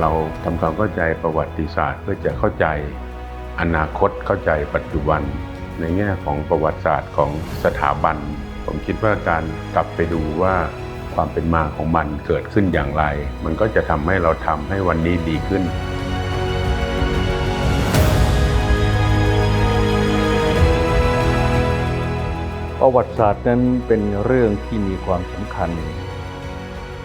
เราทำความเข้าใจประวัติศาสตร์ เพื่อจะเข้าใจอนาคตเข้าใจปัจจุบัน ในแง่ของประวัติศาสตร์ของสถาบัน ผมคิดว่าการกลับไปดูว่าความเป็นมาของมันเกิดขึ้นอย่างไร มันก็จะทำให้เราทำให้วันนี้ดีขึ้นประวัติศาสตร์นั้นเป็นเรื่องที่มีความสำคัญ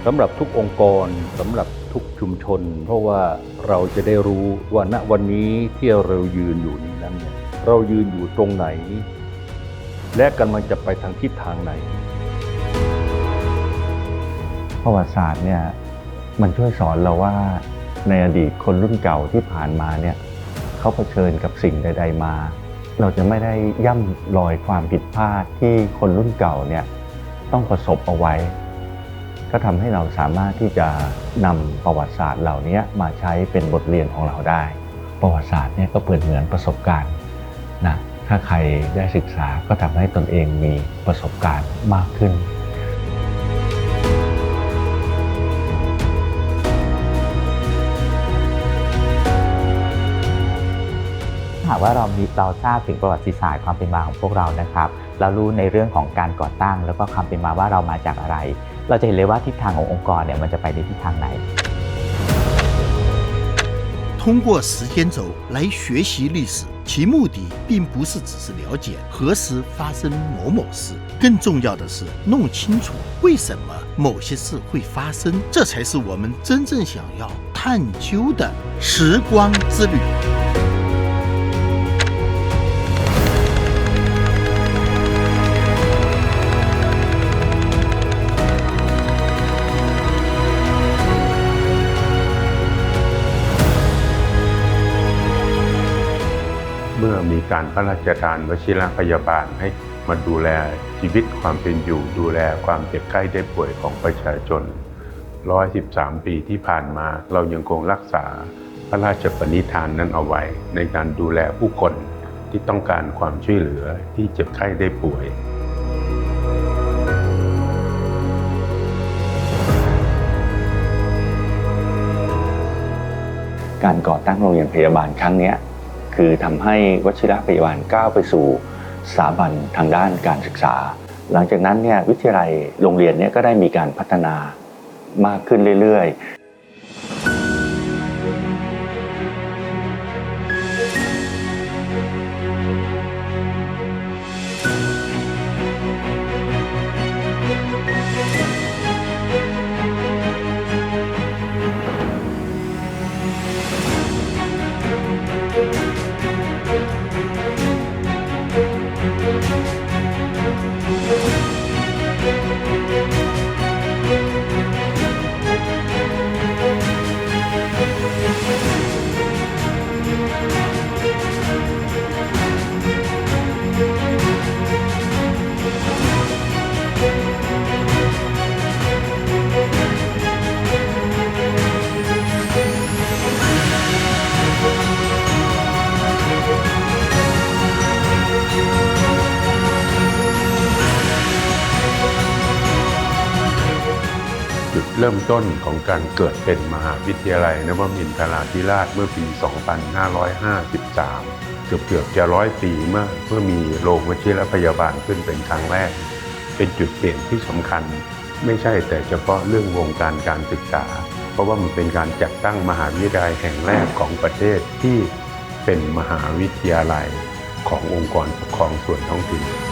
สำหรับทุกองค์กรสำหรับ ทุกชุมชน เพราะว่าเราจะได้รู้ว่าณวันนี้ที่เรายืนอยู่นี้นั้นเนี่ยเรายืนอยู่ตรงไหน และกำลังจะไปทางทิศทางไหน ประวัติศาสตร์เนี่ยมันช่วยสอนเราว่าในอดีตคนรุ่นเก่าที่ผ่านมาเนี่ยเขาเผชิญกับสิ่งใด ๆ มา เราจะไม่ได้ย่ำรอยความผิดพลาดที่คนรุ่นเก่าเนี่ยต้องประสบเอาไว้ ก็ทำให้เราสามารถที่จะนำประวัติศาสตร์เหล่านี้มาใช้เป็นบทเรียนของเราได้ ประวัติศาสตร์เนี่ยก็เปิดเหมือนประสบการณ์นะถ้าใครได้ศึกษาก็ทำให้ตนเองมีประสบการณ์มากขึ้นถ้าหากว่าเรามีเราทราบถึงประวัติศาสตร์ความเป็นมาของพวกเรานะครับ เรารู้ในเรื่องของการก่อตั้ง แล้วก็ความเป็นมาว่าเรามาจากอะไร เราจะเห็นเลยว่าทิศทางขององค์กรเนี่ยมันจะไปในทิศทางไหน 通过时间轴来学习历史，其目的并不是只是了解何时发生某某事，更重要的是弄清楚为什么某些事会发生，这才是我们真正想要探究的时光之旅。 การพระราชทานวชิรพยาบาลให้มาดูแลชีวิตความเป็นอยู่ ดูแลความเจ็บไข้ได้ป่วยของประชาชน 113 ปีที่ผ่านมาเรายังคงรักษาพระราชปณิธานนั้นเอาไว้ ในการดูแลผู้คนที่ต้องการความช่วยเหลือที่เจ็บไข้ได้ป่วยการก่อตั้งโรงเรียนพยาบาลครั้งนี้ คือทำให้วชิระพยาบาลก้าวไปสู่สถาบันทางด้านการศึกษา หลังจากนั้นเนี่ยวิทยาลัยโรงเรียนเนี่ยก็ได้มีการพัฒนามากขึ้นเรื่อยๆ เริ่มต้นของการเกิดเป็นมหาวิทยาลัยนวมินทราธิราชเมื่อปี 2553 เกือบเกือบจะร้อยปีเมื่อเมื่อมีโรงวชิรพยาบาลขึ้นเป็นครั้งแรก เป็นจุดเปลี่ยนที่สำคัญ ไม่ใช่แต่เฉพาะเรื่องวงการการศึกษา เพราะว่ามันเป็นการจัดตั้งมหาวิทยาลัยแห่งแรกของประเทศที่เป็นมหาวิทยาลัยขององค์กรปกครองส่วนท้องถิ่น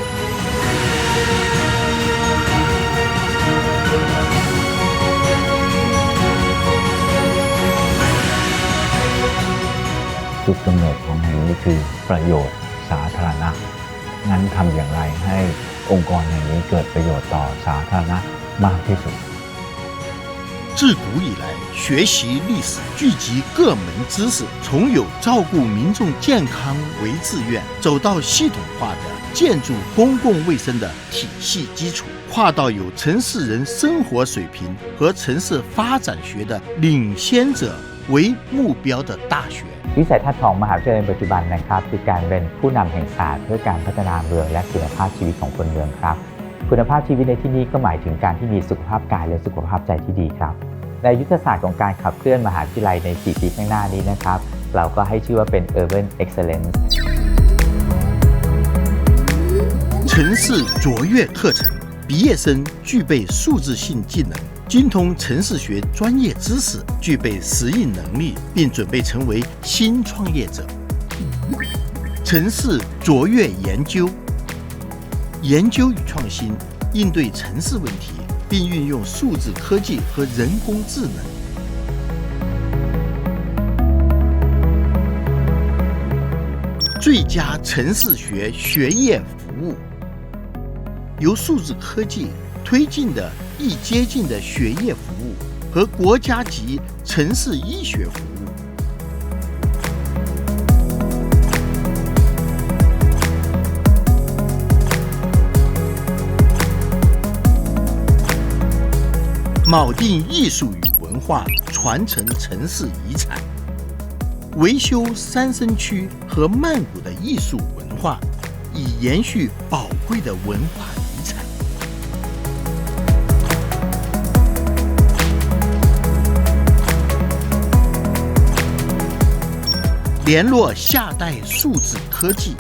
จุดกำเนิดของแห่งนี้คือประโยชน์สาธารณะ งั้นทำอย่างไรให้องค์กรแห่งนี้เกิดประโยชน์ต่อสาธารณะมากที่สุด 自古以来，学习历史，聚集各门知识，从有照顾民众健康为志愿，走到系统化的建筑公共卫生的体系基础，跨到有城市人生活水平和城市发展学的领先者为目标的大学。 วิสัยทัศน์ของมหาวิทยาลัยปัจจุบันนะครับคือการเป็นผู้นำแห่งศาสตร์เพื่อการพัฒนาเมืองและคุณภาพชีวิตของคนเมืองครับ คุณภาพชีวิตในที่นี้ก็หมายถึงการที่มีสุขภาพกายและสุขภาพใจที่ดีครับ ในยุทธศาสตร์ของการขับเคลื่อนมหาวิทยาลัยใน 4 ปีข้างหน้านี้นะครับ เราก็ให้ชื่อว่าเป็น Urban Excellence 城市卓越课程，毕业生具备数字性技能， 精通城市学专业知识，具备适应能力，并准备成为新创业者。城市卓越研究，研究与创新，应对城市问题，并运用数字科技和人工智能。最佳城市学学业服务，由数字科技推进的易接近的学业服务和国家级城市医学服务。铆定艺术与文化，传承城市遗产。维修三生区和曼谷的艺术文化，以延续宝贵的文化遗产。联络下代数字科技，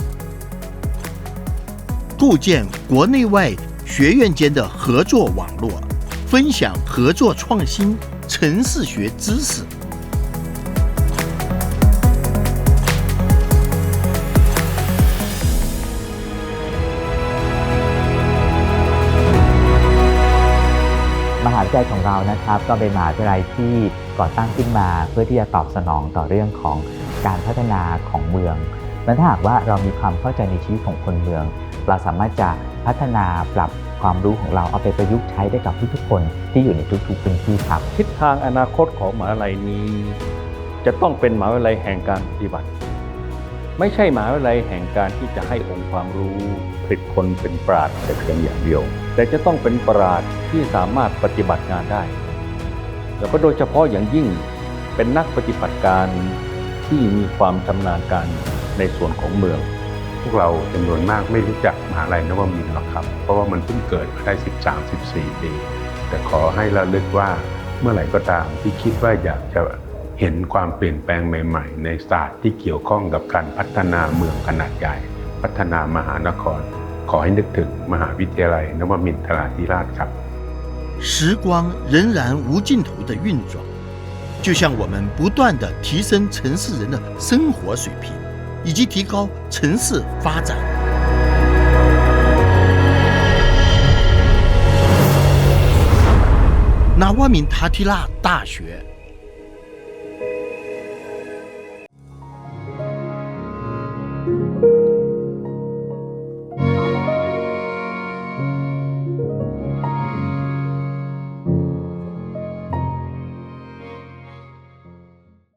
构建国内外学院间的合作网络，分享合作创新、城市学知识。มหาวิทยาลัยของเรานะครับ ก็เป็นมหาวิทยาลัยที่ก่อตั้งขึ้นมา เพื่อที่จะตอบสนองต่อเรื่องของ การพัฒนาของเมืองมันถ้าหากว่าเรามีความเข้าใจในชีวิตของคนเมือง เราสามารถจะพัฒนาปรับความรู้ของเราเอาไปประยุกต์ใช้ได้กับทุกๆคนที่อยู่ในทุกๆพื้นที่ครับทิศทางอนาคตของมหาวิทยาลัยนี้ จะต้องเป็นมหาวิทยาลัยแห่งการปฏิบัติ ไม่ใช่มหาวิทยาลัยแห่งการที่จะให้องค์ความรู้ผลิตคนเป็นปราดแต่เพียงอย่างเดียว แต่จะต้องเป็นปราดที่สามารถปฏิบัติงานได้ แล้วก็โดยเฉพาะอย่างยิ่งเป็นนักปฏิบัติการ ที่มีความชำนาญการในส่วนของเมือง พวกเราจำนวนมากไม่รู้จักมหาลัยนวมินทร์หรอกครับ เพราะว่ามันเพิ่งเกิดมาได้ 13-14 ปี แต่ขอให้ระลึกว่าเมื่อไหร่ก็ตามที่คิดว่าอยากจะเห็นความเปลี่ยนแปลงใหม่ ๆ ในศาสตร์ที่เกี่ยวข้องกับการพัฒนาเมืองขนาดใหญ่ พัฒนามหานคร ขอให้นึกถึงมหาวิทยาลัยนวมินทราธิราชครับ 时光仍然无尽头的运转， 就像我们不断的提升城市人的生活水平，以及提高城市发展。纳瓦敏塔提拉大学